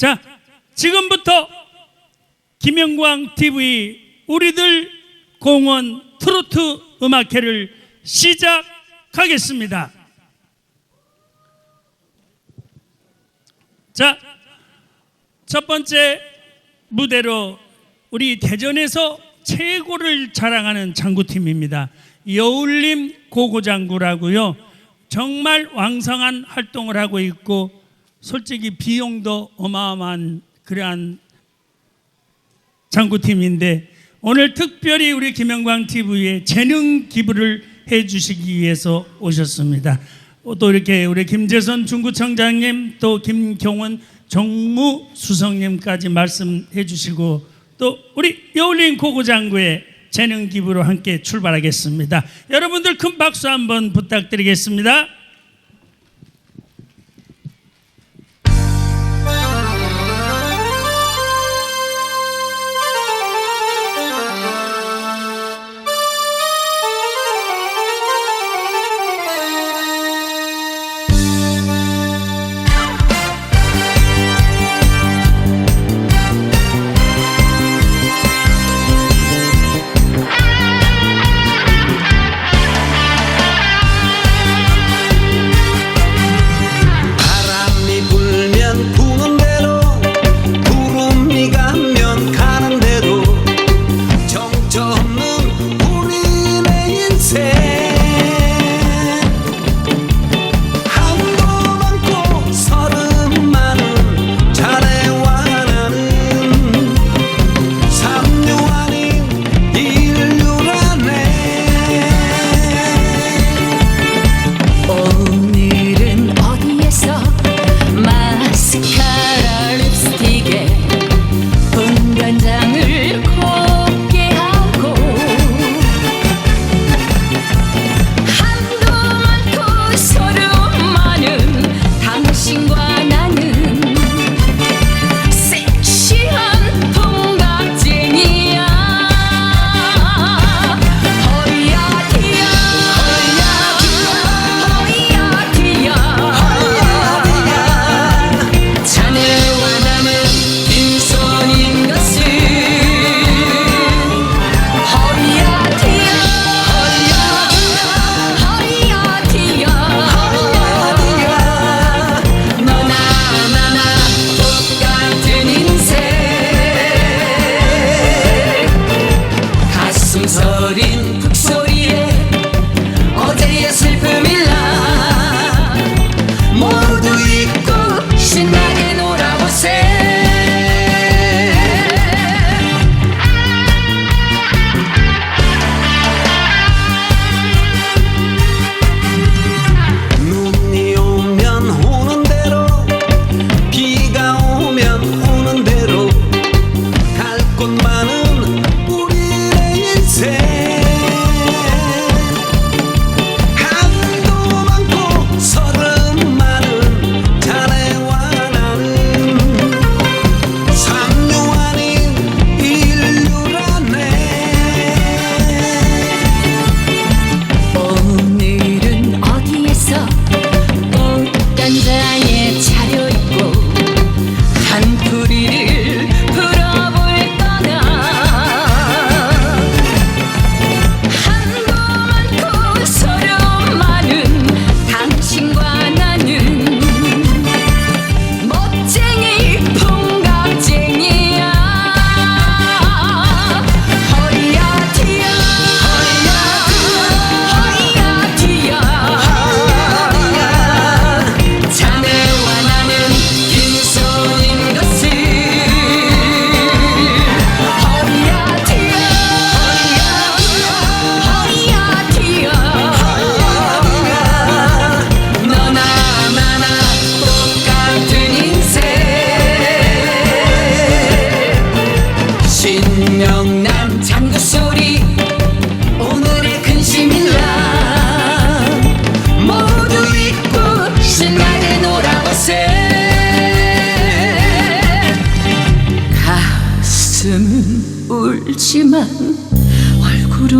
자, 지금부터 김영광 TV 우리들 공원 트로트 음악회를 시작하겠습니다. 자, 첫 번째 무대로 우리 대전에서 최고를 자랑하는 장구팀입니다. 여울림 고고장구라고요. 정말 왕성한 활동을 하고 있고 솔직히 비용도 어마어마한 그러한 장구팀인데 오늘 특별히 우리 김영광 TV에 재능 기부를 해 주시기 위해서 오셨습니다. 어, 또 이렇게 우리 김재선 중구청장님 또 김경원 정무수석님까지 말씀해 주시고 또 우리 여울린 고구장구의 재능 기부로 함께 출발하겠습니다. 여러분들 큰 박수 한번 부탁드리겠습니다.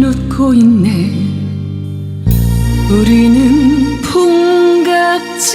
웃고 있네. 우리는 풍각쟁이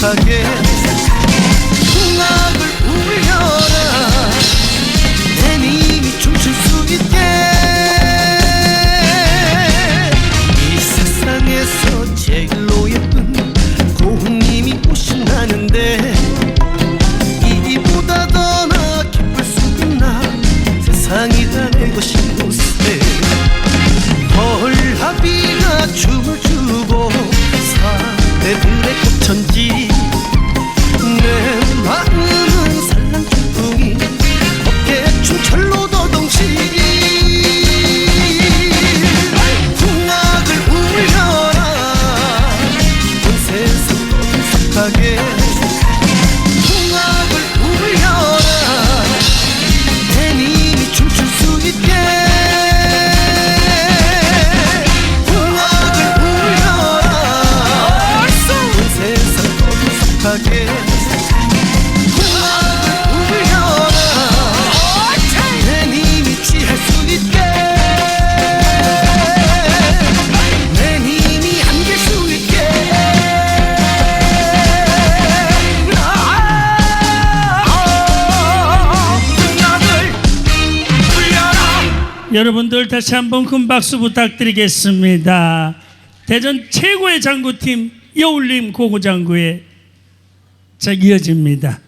세상에 풍악을 울려라. 내 님이 춤출 수 있게. 이 세상에서 제일로 예쁜 고흥님이 오신다는데 이보다 더 나 기쁠 수 있나? 세상에 여러분들 다시 한번 큰 박수 부탁드리겠습니다. 대전 최고의 장구팀 여울림 고고장구에 자 이어집니다.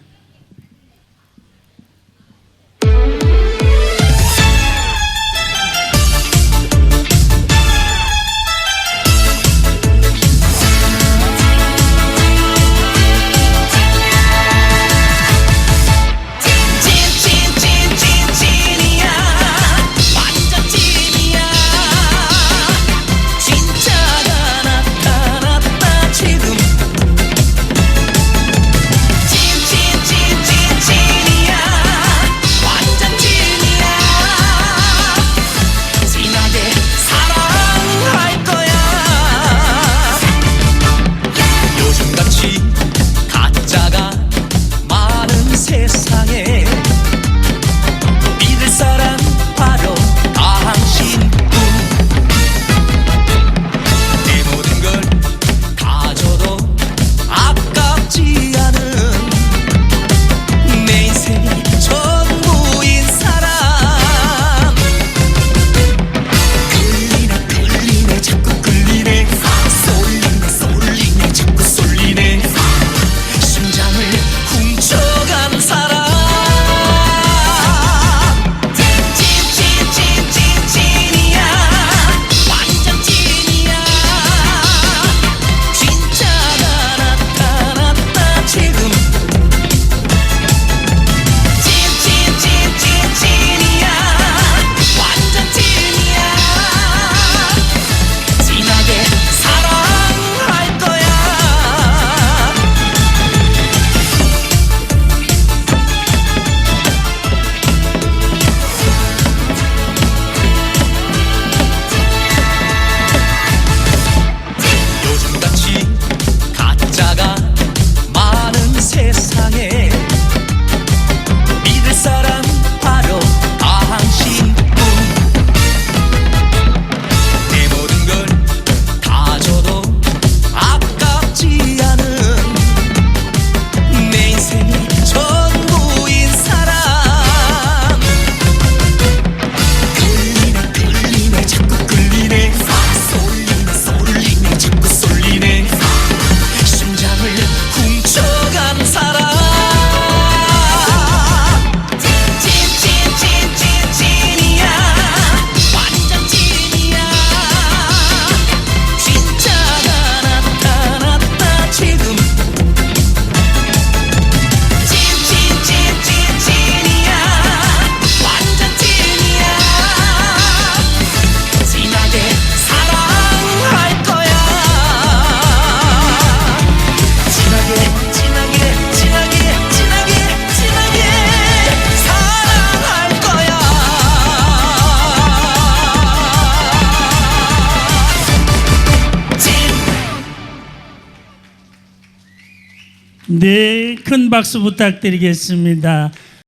네, 큰 박수 부탁드리겠습니다.